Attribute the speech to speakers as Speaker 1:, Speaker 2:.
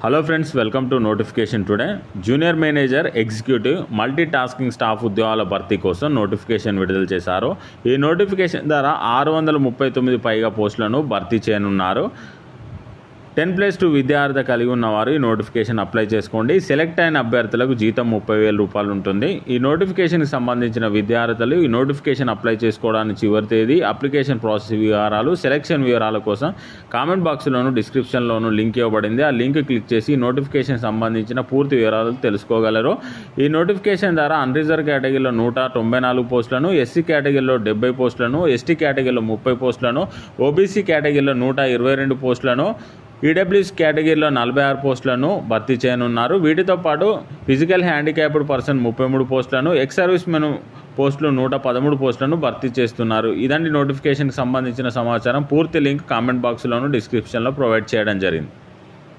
Speaker 1: Hello friends welcome to notification today junior manager executive multi tasking staff ఉద్యోగాల భర్తీ కోసం notification విడుదల చేశారు. ఈ నోటిఫికేషన్ ద్వారా ఆరు వందల ముప్పై తొమ్మిది పైగా పోస్టులను భర్తీ చేయనున్నారు. టెన్ ప్లస్ టూ విద్యార్థి కలిగి ఉన్నవారు ఈ నోటిఫికేషన్ అప్లై చేసుకోండి. సెలెక్ట్ అయిన అభ్యర్థులకు జీతం ముప్పై వేల రూపాయలు ఉంటుంది. ఈ నోటిఫికేషన్కి సంబంధించిన విద్యార్థులు ఈ నోటిఫికేషన్ అప్లై చేసుకోవడానికి చివరి తేదీ అప్లికేషన్ ప్రాసెస్ వివరాలు సెలక్షన్ వివరాల కోసం కామెంట్ బాక్స్లోను డిస్క్రిప్షన్లోను లింక్ ఇవ్వబడింది. ఆ లింక్ క్లిక్ చేసి ఈ నోటిఫికేషన్ సంబంధించిన పూర్తి వివరాలు తెలుసుకోగలరు. ఈ నోటిఫికేషన్ ద్వారా అన్రిజర్వ్ కేటగిరీలో నూట తొంభై నాలుగు పోస్టులను ఎస్సీ కేటగిరీలో డెబ్బై పోస్టులను ఎస్టీ కేటగిరీలో ముప్పై పోస్టులను ఓబీసీ కేటగిరీలో నూట ఇరవై రెండు పోస్టులను ఈడబ్ల్యూస్ కేటగిరీలో నలభై ఆరు పోస్టులను భర్తీ చేయనున్నారు. వీటితో పాటు ఫిజికల్ హ్యాండిక్యాప్డ్ పర్సన్ ముప్పై మూడు పోస్టులను ఎక్స్ సర్వీస్ మెన్ పోస్టులు నూట పదమూడు పోస్టులను భర్తీ చేస్తున్నారు. ఇదండి నోటిఫికేషన్కి సంబంధించిన సమాచారం. పూర్తి లింక్ కామెంట్ బాక్స్లోను డిస్క్రిప్షన్లో ప్రొవైడ్ చేయడం జరిగింది.